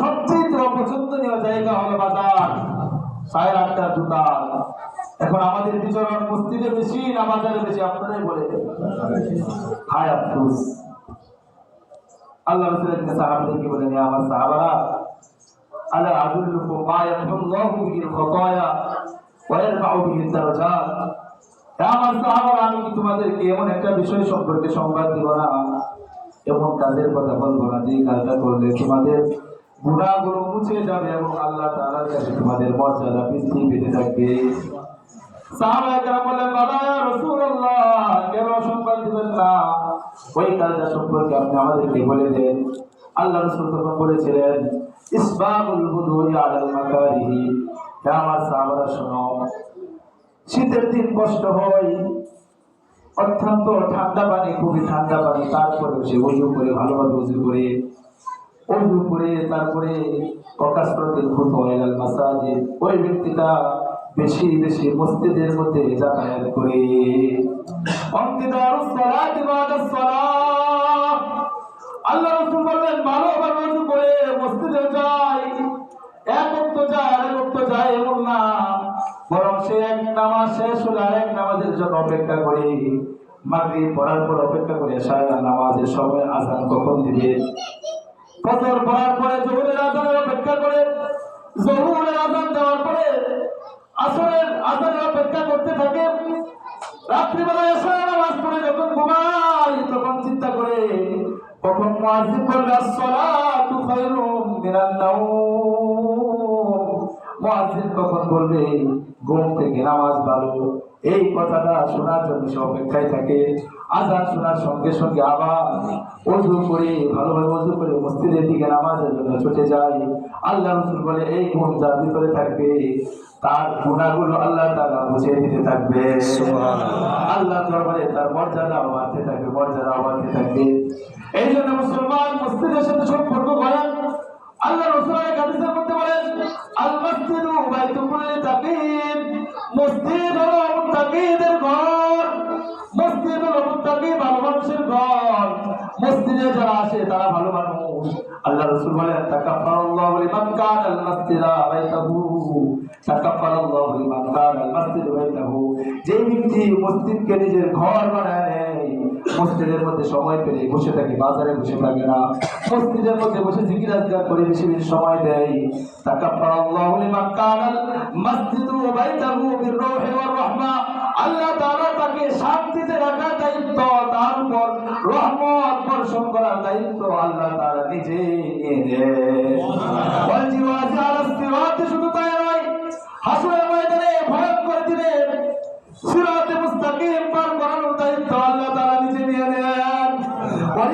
সবচেয়ে অপছন্দনীয় জায়গা হলো বাজার। সাড়ে আটটার দোকান। এখন আমাদের বিচরণ বেশি না বাজারে বেশি? আপনারাই বলে আফসোস। আল্লাহ রসুলের আমার সাহাবারা আমার সাহাবারা আমি কি তোমাদেরকে এমন একটা বিষয় সম্পর্কে সংবাদ দিব না? এমন কাজের কথা বলব না যে কাজটা করলে তোমাদের গুণাগুলো মুছে যাবে এবং আল্লাহ তাআলার কাছে তোমাদের মর্যাদা বৃদ্ধি পেতে থাকবে। কেন ওই সম্পর্কে আপনি আমাদেরকে আল্লাহ বলেছিলেন, ইসবাগুল বুদুই আলাল মাকারিহি। হে আমার সাহাবারা, শোনো, শীতের দিন কষ্ট হয়, অত্যন্ত ঠান্ডা পানি, খুবই ঠান্ডা পানি তারপরে সে উজু করে, ভালোভাবে উজু করে উজু করে তারপরে খুব হয়ে গেল মাসাজে। ওই ব্যক্তিটা বেশি বেশি মসজিদের মধ্যে যাতায়াত করে। আল্লাহ বললেন ভালোভাবে উজু করে মসজিদে যায় এক অক্ত যায়, আরেক অক্ত যায় এমন না। বরং সে এক নামাজ শেষ হলে আরেক নামাজের জন্য অপেক্ষা করে। মাগরিব পড়ার পর অপেক্ষা করে সারা নামাজের সময় আজান কখন দিবে? ফজর পড়ার পরে জোহরের আজানের অপেক্ষা করে, জোহরের আজান দেওয়ার পরে আসরের আজানের অপেক্ষা করতে থাকে। রাত্রিবেলা এসে নামাজ পড়ে যখন ঘুমাই তখন চিন্তা করে, কখন মুয়াজ্জিন বলবে, আসসালাতু খায়রুম মিনান নাওম মুয়াজ্জিন কখন বলবে ঘুম থেকে নামাজ ভালো। এই কথাটা শোনার জন্য সে অপেক্ষায় থাকে। আজান শোনার সঙ্গে সঙ্গে আবার অজু করে ভালোভাবে অজু করে মসজিদের দিকে নামাজের জন্য ছুটে যায়। আল্লাহ রসুল বলে এই গুণ যার ভিতরে থাকবে তার গুণাগুলো আল্লাহ তারা বুঝিয়ে দিতে থাকবে। আল্লাহ দরবারে তার মর্যাদা বাড়তে থাকবে মর্যাদা বাড়তে থাকবে। এই জন্য মুসলমান মসজিদের সাথে সম্পর্ক করেন। আল্লাহ রসুলের হাদিসের তারা ভালো মানুষ। আল্লাহ রসুল বলেন তাকাফারাল্লাহু লিমান কানা আল বাইতাহু। তাকাফারাল্লাহু লিমান কানা আল বাইতাহু যে ব্যক্তি মসজিদকে নিজের ঘর বানায় নেয় মসজিদের মধ্যে সময় পেলে বসে থাকে বাজারে বসে থাকে না। মসজিদের মধ্যে বসে জিকির আজকার করে বেশি বেশি সময় দেয়। তাকাফারাল্লাহু লিমান কানা মসজিদু বাইতাহু বিররূহি ওয়ার রাহমা। আল্লাহ তাআলা তাকে শান্তিতে রাখার দায়িত্ব তার উপর রহমত বর্ষণ করার দায়িত্ব আল্লাহ তাআলা নিজে নিয়ে নেয়। ওয়াল জিওয়াজি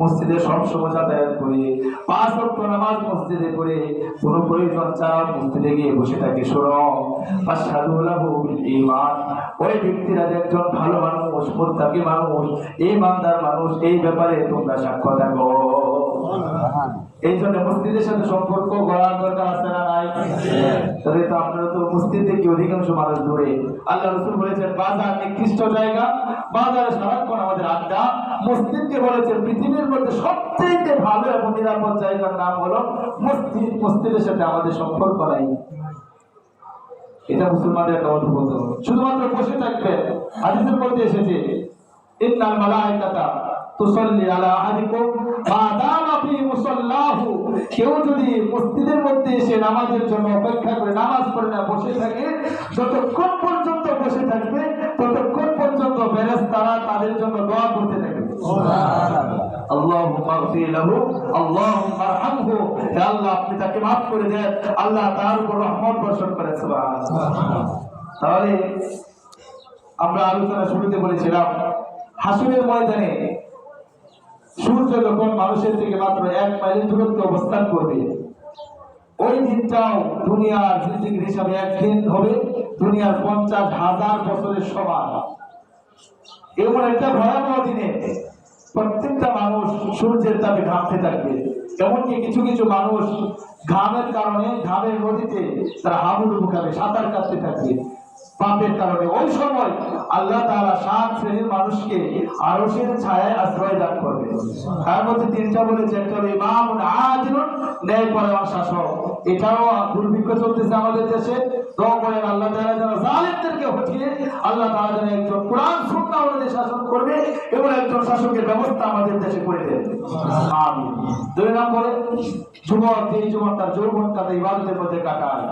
মসজিদে সব সময় যাতায়াত করে, পাঁচ ওয়াক্ত নামাজ মসজিদে করে কোনো প্রয়োজন ছাড়া মসজিদে গিয়ে বসে থাকে। ঈমান। ওই ব্যক্তিরা একজন ভালো মানুষ মানুষ, ঈমানদার মানুষ, এই ব্যাপারে তোমরা সাক্ষ্য থাকো এই জন্য মসজিদের সাথে সম্পর্ক গড়ার দরকার আছে না নাই? তবে তো আপনারা তো মসজিদ থেকে অধিকাংশ মানুষ দূরে। আল্লাহ রসুল বলেছেন, বাজার নিকৃষ্ট জায়গা, বাজারে সারাক্ষণ আমাদের আড্ডা। মসজিদকে বলেছেন, পৃথিবীর মধ্যে সবচেয়ে ভালো এবং নিরাপদ জায়গার নাম হলো মসজিদ। মসজিদের সাথে আমাদের সম্পর্ক নাই। এটা মুসলমানদের একটা অদ্ভুত। শুধুমাত্র বসে থাকবে। হাদিসের মধ্যে এসেছে, ইন্নাল মালাইকাতা আলা আহাদিকুম মা দামা ফি মুসাল্লাহু। কেউ যদি মসজিদের মধ্যে এসে নামাজের জন্য অপেক্ষা করে নামাজ পড়ে না, বসে থাকে, যতক্ষণ পর্যন্ত বসে থাকবে, ততক্ষণ পর্যন্ত ফেরেশতারা তাদের জন্য দোয়া করতে থাকবে। আল্লাহুম্মা গফির লাহু আল্লাহুম্মা আরহামহু হে আল্লাহ, আপনি তাকে করে আল্লাহ আমরা আলোচনা বলেছিলাম সূর্য যখন মানুষের থেকে মাত্র এক মাইলের দূরত্বে অবস্থান করবে, ওই দিনটাও দুনিয়ার জিন্দিগির হিসাবে একদিন হবে, দুনিয়ার পঞ্চাশ হাজার বছরের সমান। এমন একটা ভয়াবহ দিনে প্রত্যেকটা মানুষ সূর্যের তাপে ঘামতে থাকবে। এমনকি কিছু কিছু মানুষ ঘামের কারণে, ঘামের নদীতে তারা হাবুডুবু খাবে, সাঁতার কাটতে থাকবে। পাপের কারণে। ওই সময় আল্লাহ তাআলা সাত শ্রেণির মানুষকে আরশের ছায়ায় আশ্রয় দান করবে। তার মধ্যে তিনটা বলেছে, একটা হলো ইমাম ন্যায় শাসক। এটাও দুর্ভিক্ষ চলতেছে আমাদের দেশে। আল্লাহ তাআলা যেন আল্লাহ তাআলা যেন একজন কোরআন শাসন করবে এবং একজন শাসকের ব্যবস্থা আমাদের দেশে করে দেবে আমিন। দুই নম্বরে, যুবক যুবক তার যৌবন তাদের ইবাদতের মধ্যে কাটায়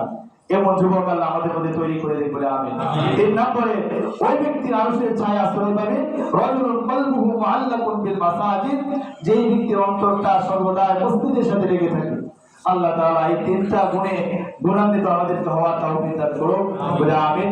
এমন যুবক আল্লাহ আমাদের মধ্যে তৈরি করে দিন বলে আমি তিন নম্বরে ওই ব্যক্তির আরশের ছায়া আশ্রয় পাবে। রজুলুন কলবুহু মুআল্লাকুন বিল মাসাজিদ। যেই ব্যক্তির অন্তরটা সর্বদা মসজিদের সাথে লেগে থাকে। আল্লাহ তাআলা এই তিনটা গুণে গুণান্বিত আমাদেরকে হওয়া তৌফিক দান করুন বলে আমিন।